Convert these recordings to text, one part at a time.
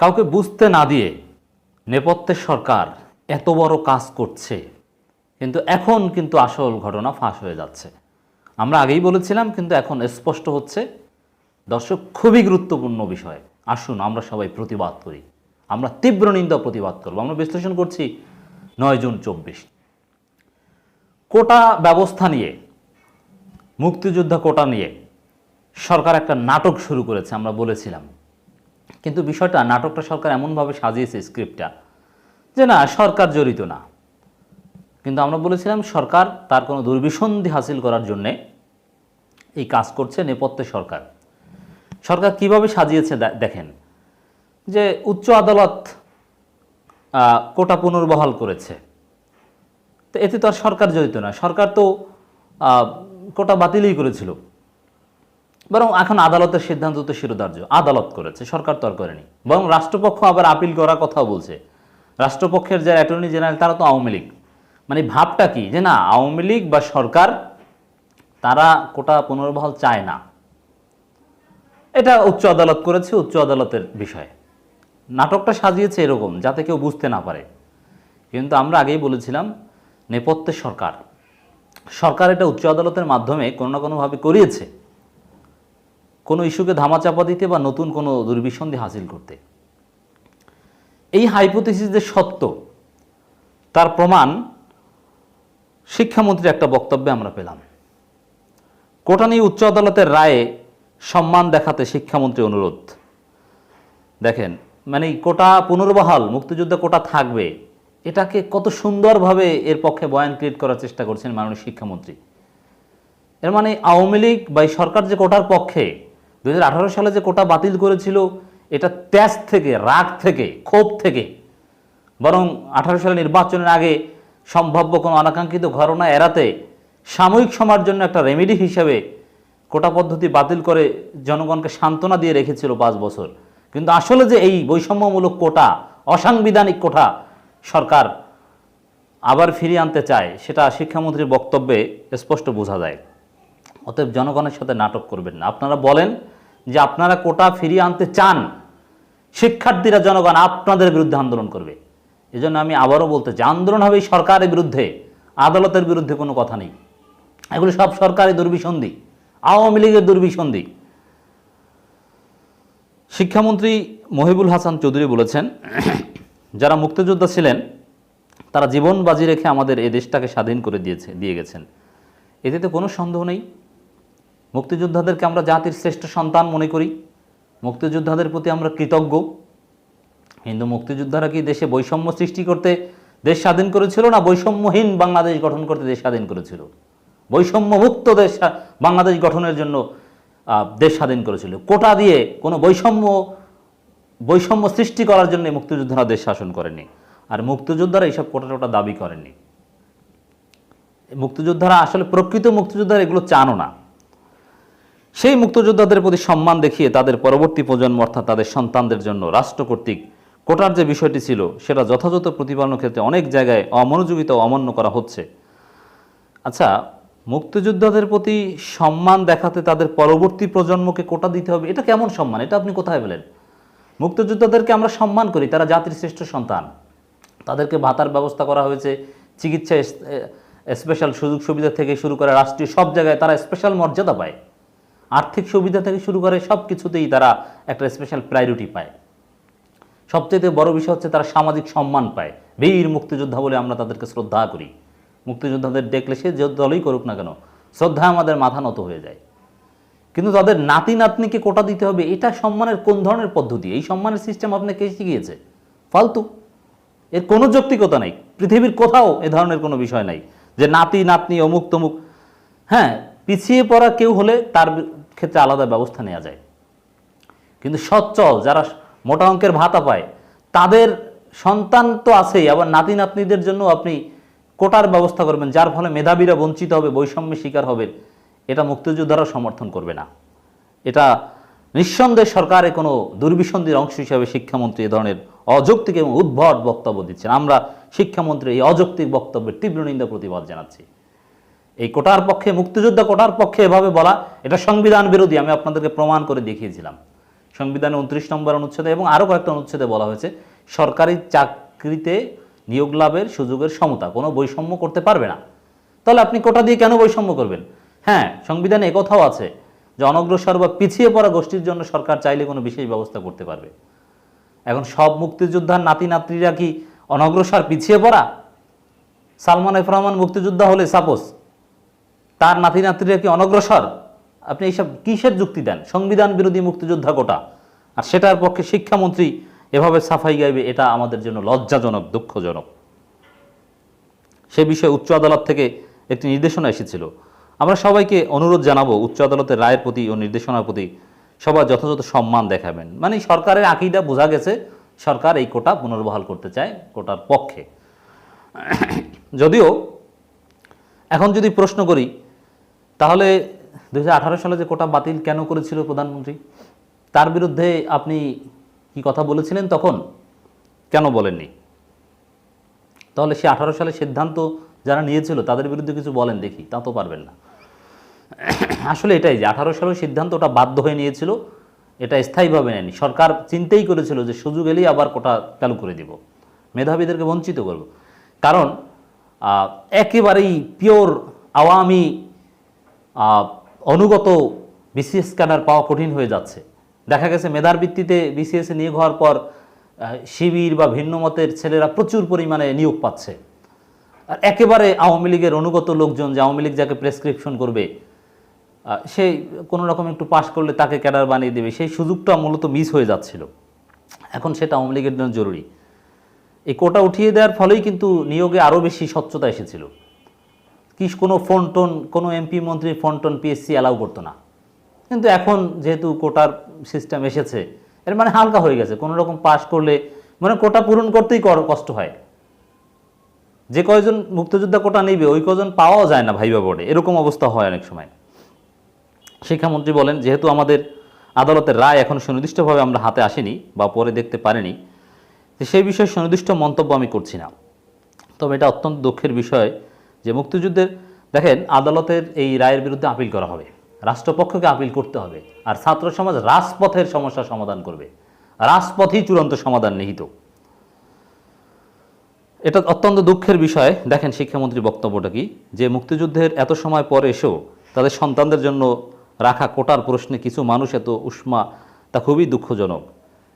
কাউকে বুঝতে না দিয়ে নেপথ্যের সরকার এত বড় কাজ করছে, কিন্তু এখন কিন্তু আসল ঘটনা ফাঁস হয়ে যাচ্ছে। আমরা আগেই বলেছিলাম, কিন্তু এখন স্পষ্ট হচ্ছে, দর্শক, খুবই গুরুত্বপূর্ণ বিষয়। আসুন, আমরা সবাই প্রতিবাদ করি। আমরা তীব্র নিন্দা প্রতিবাদ করব। আমরা বিশ্লেষণ করছি নয় জুন চব্বিশ। কোটা ব্যবস্থা নিয়ে, মুক্তিযোদ্ধা কোটা নিয়ে সরকার একটা নাটক শুরু করেছে, আমরা বলেছিলাম। কিন্তু বিষয়টা নাটকটা সরকার এমনভাবে সাজিয়েছে স্ক্রিপ্টটা যে না, সরকার জড়িত না। কিন্তু আমরা বলেছিলাম সরকার তার কোনো দুর্বিসন্ধি হাসিল করার জন্যে এই কাজ করছে নেপথ্যে সরকার। সরকার কীভাবে সাজিয়েছে দেখেন, যে উচ্চ আদালত কোটা পুনর্বহাল করেছে। তো এতে তো আর সরকার জড়িত না। সরকার তো কোটা বাতিলই করেছিল। বরং এখন আদালতের সিদ্ধান্ত তো শিরোধার্য, আদালত করেছে, সরকার তো আর করেনি। বরং রাষ্ট্রপক্ষ আবার আপিল করার কথাও বলছে। রাষ্ট্রপক্ষের যারা অ্যাটর্নি জেনারেল, তারা তো আওয়ামী লীগ। মানে ভাবটা কি? যে না, আওয়ামী লীগ বা সরকার, তারা কোটা পুনর্বহাল চায় না। এটা উচ্চ আদালত করেছে, উচ্চ আদালতের বিষয়। নাটকটা সাজিয়েছে এরকম, যাতে কেউ বুঝতে না পারে। কিন্তু আমরা আগেই বলেছিলাম নেপথ্যের সরকার। সরকার এটা উচ্চ আদালতের মাধ্যমে কোনো না কোনোভাবে করিয়েছে। কোনো ইস্যুকে ধামাচাপা দিতে বা নতুন কোনো দুর্বিসন্ধি হাসিল করতে। এই হাইপোথিসিস যে সত্য, তার প্রমাণ শিক্ষামন্ত্রীর একটা বক্তব্যে আমরা পেলাম। কোটা নিয়ে উচ্চ আদালতের রায়ে সম্মান দেখাতে শিক্ষামন্ত্রী অনুরোধ। দেখেন মানে কোটা পুনর্বহাল, মুক্তিযুদ্ধ কোটা থাকবে, এটাকে কত সুন্দরভাবে এর পক্ষে বয়ান ক্রিয়েট করার চেষ্টা করছেন মাননীয় শিক্ষামন্ত্রী। এর মানে আওয়ামী লীগ বা সরকার যে কোটার পক্ষে দু হাজার আঠারো সালে যে কোটা বাতিল করেছিল, এটা ত্যাস থেকে, রাগ থেকে, ক্ষোভ থেকে, বরং আঠারো সালে নির্বাচনের আগে সম্ভাব্য কোনো অনাকাঙ্ক্ষিত ঘটনা এড়াতে সাময়িক সময়ের জন্য একটা রেমেডি হিসেবে কোটা পদ্ধতি বাতিল করে জনগণকে সান্ত্বনা দিয়ে রেখেছিল পাঁচ বছর। কিন্তু আসলে যে এই বৈষম্যমূলক কোটা, অসাংবিধানিক কোটা সরকার আবার ফিরিয়ে আনতে চায়, সেটা শিক্ষামন্ত্রীর বক্তব্যে স্পষ্ট বোঝা যায়। অতএব জনগণের সাথে নাটক করবেন না। আপনারা বলেন যে আপনারা কোটা ফিরিয়ে আনতে চান, শিক্ষার্থীরা জনগণ আপনাদের বিরুদ্ধে আন্দোলন করবে। এজন্য আমি আবারও বলতে চাই, আন্দোলন হবে সরকারের বিরুদ্ধে, আদালতের বিরুদ্ধে কোনো কথা নেই। এগুলো সব সরকারি দুর্বিসন্ধি, আওয়ামী লীগের দুর্বিসন্ধি। শিক্ষামন্ত্রী মহিবুল হাসান চৌধুরী বলেছেন, যারা মুক্তিযোদ্ধা ছিলেন, তারা জীবন বাজি রেখে আমাদের এ দেশটাকে স্বাধীন করে দিয়েছে, দিয়ে গেছেন। এতে তো কোনো সন্দেহ নেই। মুক্তিযোদ্ধাদেরকে আমরা জাতির শ্রেষ্ঠ সন্তান মনে করি। মুক্তিযোদ্ধাদের প্রতি আমরা কৃতজ্ঞ। কিন্তু মুক্তিযোদ্ধারা কি দেশে বৈষম্য সৃষ্টি করতে দেশ স্বাধীন করেছিল না বৈষম্যহীন বাংলাদেশ গঠন করতে দেশ স্বাধীন করেছিল? বৈষম্যমুক্ত দেশ বাংলাদেশ গঠনের জন্য দেশ স্বাধীন করেছিল। কোটা দিয়ে কোনো বৈষম্য বৈষম্য সৃষ্টি করার জন্য মুক্তিযোদ্ধারা দেশ শাসন করেনি আর মুক্তিযোদ্ধারা এইসব কোটা টোটা দাবি করেনি মুক্তিযোদ্ধারা আসলে প্রকৃত মুক্তিযোদ্ধারা এগুলো চানও না। সেই মুক্তিযোদ্ধাদের প্রতি সম্মান দেখিয়ে তাদের পরবর্তী প্রজন্ম, অর্থাৎ তাদের সন্তানদের জন্য রাষ্ট্র কর্তৃক কোটার যে বিষয়টি ছিল, সেটা যথাযথ প্রতিপালনের ক্ষেত্রে অনেক জায়গায় অমনোযোগিতা অমান্য করা হচ্ছে। আচ্ছা মুক্তিযোদ্ধাদের প্রতি সম্মান দেখাতে তাদের পরবর্তী প্রজন্মকে কোটা দিতে হবে, এটা কেমন সম্মান? এটা আপনি কোথায় বলেন মুক্তিযোদ্ধাদেরকে আমরা সম্মান করি, তারা জাতির শ্রেষ্ঠ সন্তান। তাদেরকে ভাতার ব্যবস্থা করা হয়েছে, চিকিৎসা স্পেশাল সুযোগ সুবিধা থেকে শুরু করে রাষ্ট্রীয় সব জায়গায় তারা স্পেশাল মর্যাদা পায়। আর্থিক সুবিধা থেকে শুরু করে সব কিছুতেই তারা একটা স্পেশাল প্রায়োরিটি পায়। সবচেয়ে বড় বিষয় হচ্ছে তারা সামাজিক সম্মান পায়। বীর মুক্তিযোদ্ধা বলে আমরা তাদেরকে শ্রদ্ধা করি। মুক্তিযোদ্ধাদের দেখলে সে যে দলই করুক না কেন, শ্রদ্ধা আমাদের মাথা নত হয়ে যায়। কিন্তু তাদের নাতি নাতনিকে কোটা দিতে হবে, এটা সম্মানের কোন ধরনের পদ্ধতি? এই সম্মানের সিস্টেম আপনাকে শিখিয়েছে? ফালতু। এর কোনো যৌক্তিকতা নেই। পৃথিবীর কোথাও এ ধরনের কোনো বিষয় নাই যে নাতি নাতনি অমুক তমুক হ্যাঁ পিছিয়ে পড়া কেউ হলে তার ক্ষেত্রে আলাদা ব্যবস্থা নেওয়া যায়। কিন্তু সচ্চল যারা মোটা অঙ্কের ভাতা পায়, তাদের সন্তান তো আছেই, আবার নাতি নাতনিদের জন্য আপনি কোটার ব্যবস্থা করবেন, যার ফলে মেধাবীরা বঞ্চিত হবে, বৈষম্যের শিকার হবে এটা মুক্তিযোদ্ধারা সমর্থন করবে না। এটা নিঃসন্দেহে সরকারে কোনো দুর্বিসন্ধির অংশ হিসাবে শিক্ষামন্ত্রী এ ধরনের অযৌক্তিক এবং উদ্ভট বক্তব্য দিচ্ছেন। আমরা শিক্ষামন্ত্রী এই অযৌক্তিক বক্তব্যের তীব্র নিন্দা প্রতিবাদ জানাচ্ছি। এই কোটার পক্ষে, মুক্তিযোদ্ধা কোটার পক্ষে এভাবে বলা, এটা সংবিধান বিরোধী, আমি আপনাদেরকে প্রমাণ করে দেখিয়েছিলাম। সংবিধানে উনত্রিশ নম্বর অনুচ্ছেদে এবং আরও কয়েকটা অনুচ্ছেদে বলা হয়েছে, সরকারি চাকরিতে নিয়োগ লাভের সুযোগের সমতা, কোনো বৈষম্য করতে পারবে না। তাহলে আপনি কোটা দিয়ে কেন বৈষম্য করবেন? হ্যাঁ সংবিধানে একথাও আছে, যে অনগ্রসর বা পিছিয়ে পড়া গোষ্ঠীর জন্য সরকার চাইলে কোনো বিশেষ ব্যবস্থা করতে পারবে। এখন সব মুক্তিযোদ্ধার নাতি নাতনিরা কি অনগ্রসর, পিছিয়ে পড়া? সালমান এফ রহমান মুক্তিযোদ্ধা হলে, সাপোজ তার নাতি নাতনিরা কি অনগ্রসর? আপনি এইসব কিসের যুক্তি দেন? সংবিধান বিরোধী মুক্তিযোদ্ধা কোটা আর সেটার পক্ষে শিক্ষামন্ত্রী এভাবে সাফাই গাইবে, এটা আমাদের জন্য লজ্জাজনক, দুঃখজনক। সে বিষয়ে উচ্চ আদালত থেকে একটি নির্দেশনা এসেছিল। আমরা সবাইকে অনুরোধ জানাব, উচ্চ আদালতের রায়ের প্রতি ও নির্দেশনার প্রতি সবার যথাযথ সম্মান দেখাবেন। মানে সরকারের আঁকিটা বোঝা গেছে, সরকার এই কোটা পুনর্বহাল করতে চায় কোটার পক্ষে। যদিও এখন যদি প্রশ্ন করি তাহলে দু হাজার আঠারো সালে যে কোটা বাতিল কেন করেছিল প্রধানমন্ত্রী? তার বিরুদ্ধে আপনি কি কথা বলেছিলেন তখন? কেন বলেননি? তাহলে সে আঠারো সালে সিদ্ধান্ত যারা নিয়েছিল, তাদের বিরুদ্ধে কিছু বলেন দেখি, তা তো পারবেন না। আসলে এটাই যে আঠারো সালের সিদ্ধান্ত ওটা বাধ্য হয়ে নিয়েছিল, এটা স্থায়ীভাবে নেয়নি। সরকার চিন্তাই করেছিল যে সুযোগ এলেই আবার কোটা চালু করে দিব। মেধাবীদেরকে বঞ্চিত করব। কারণ একেবারেই পিওর আওয়ামী অনুগত বিসিএস ক্যাডার পাওয়া কঠিন হয়ে যাচ্ছে। দেখা গেছে মেধার ভিত্তিতে বিসিএস নিয়োগ হওয়ার পর শিবির বা ভিন্ন মতের ছেলেরা প্রচুর পরিমাণে নিয়োগ পাচ্ছে। আর একেবারে আওয়ামী লীগের অনুগত লোকজন যে আওয়ামী লীগ যাকে প্রেসক্রিপশন করবে সেই কোনো রকম একটু পাশ করলে তাকে ক্যাডার বানিয়ে দেবে, সেই সুযোগটা মূলত মিস হয়ে যাচ্ছিল। এখন সেটা আওয়ামী লীগের জন্য জরুরি। এই কোটা উঠিয়ে দেওয়ার ফলেই কিন্তু নিয়োগে আরও বেশি স্বচ্ছতা এসেছিল। কি কোনো ফোন টোন, কোনো এমপি মন্ত্রী ফোন টোন পিএসসি অ্যালাউ করতো না। কিন্তু এখন যেহেতু কোটার সিস্টেম এসেছে, এর মানে হালকা হয়ে গেছে। কোনো রকম পাশ করলে মানে কোটা পূরণ করতেই কষ্ট হয়। যে কয়জন মুক্তিযোদ্ধা কোটা নেবে, ওই কজন পাওয়াও যায় না ভাইবা বোর্ডে এরকম অবস্থা হয় অনেক সময়। শিক্ষামন্ত্রী বলেন, যেহেতু আমাদের আদালতের রায় এখন সুনির্দিষ্টভাবে আমরা হাতে আসেনি বা পরে দেখতে পারিনি সেই বিষয়ে সুনির্দিষ্ট মন্তব্য আমি করছি না। তবে এটা অত্যন্ত দুঃখের বিষয় যে মুক্তিযুদ্ধের, দেখেন, আদালতের এই রায়ের বিরুদ্ধে আপিল করা হবে। রাষ্ট্রপক্ষকে আপিল করতে হবে। আর ছাত্র সমাজ রাজপথের সমস্যা সমাধান করবে। রাজপথই চূড়ান্ত সমাধান নিহিত। এটা অত্যন্ত দুঃখের বিষয়। দেখেন শিক্ষামন্ত্রীর বক্তব্যটা কি? যে মুক্তিযুদ্ধের এত সময় পরে এসেও তাদের সন্তানদের জন্য রাখা কোটার প্রশ্নে কিছু মানুষ এত উষ্মা, তা খুবই দুঃখজনক।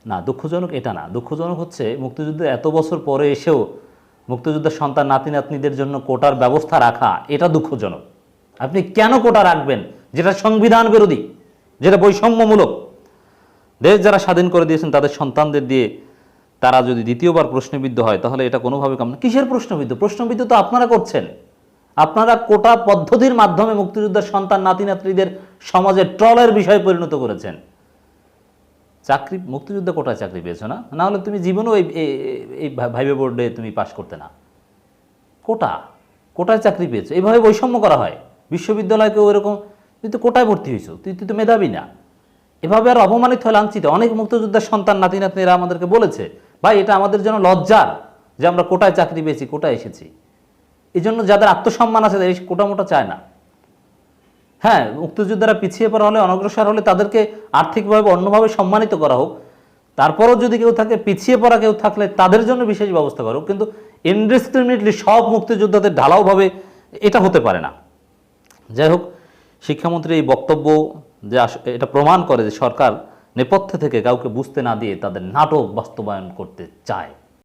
না, দুঃখজনক এটা না। দুঃখজনক হচ্ছে, মুক্তিযুদ্ধের এত বছর পরে এসেও মুক্তিযুদ্ধের সন্তান নাতি নাতনিদের জন্য কোটার ব্যবস্থা রাখা, এটা দুঃখজনক। আপনি কেন কোটা রাখবেন? যেটা সংবিধান বিরোধী, যেটা বৈষম্যমূলক। দেশ যারা স্বাধীন করে দিয়েছেন, তাদের সন্তানদের দিয়ে তারা যদি দ্বিতীয়বার প্রশ্নবিদ্ধ হয়, তাহলে এটা কোনোভাবে কাম না। কিসের প্রশ্নবিদ্ধ? প্রশ্নবিদ্ধ তো আপনারা করছেন। আপনারা কোটা পদ্ধতির মাধ্যমে মুক্তিযোদ্ধার সন্তান নাতি নাতনিদের সমাজে ট্রলের বিষয়ে পরিণত করেছেন। চাকরি, মুক্তিযুদ্ধ কোটায় চাকরি পেয়েছ না? না হলে তুমি জীবনেও এই, এই- ভাইবে বোর্ডে তুমি পাশ করতে না। কোটা? কোটায় চাকরি পেয়েছ? এইভাবে বৈষম্য করা হয়। বিশ্ববিদ্যালয়কেও এরকম, তুই তো কোটায় ভর্তি হয়েছো, তুই তুই তো মেধাবী না। এভাবে আর অপমানিত হয় লাঞ্ছিত। অনেক মুক্তিযোদ্ধার সন্তান নাতি নাতনিরা আমাদেরকে বলেছে, ভাই, এটা আমাদের জন্য লজ্জার যে আমরা কোটায় চাকরি পেয়েছি, কোটায় এসেছি। এই জন্য যাদের আত্মসম্মান আছে তাদের কোটা মোটা চায় না। হ্যাঁ মুক্তিযোদ্ধারা পিছিয়ে পড়া হলে, অনগ্রসর হলে তাদেরকে আর্থিকভাবে অন্যভাবে সম্মানিত করা হোক। তারপরও যদি কেউ থাকে, পিছিয়ে পড়া কেউ থাকলে তাদের জন্য বিশেষ ব্যবস্থা করা। হোক কিন্তু ইনডিসক্রিমিনেটলি সব মুক্তিযোদ্ধাদের ঢালাওভাবে এটা হতে পারে না। যাই হোক শিক্ষামন্ত্রীর এই বক্তব্য যে এটা প্রমাণ করে যে সরকার নেপথ্যে থেকে কাউকে বুঝতে না দিয়ে তাদের নাটক বাস্তবায়ন করতে চায়।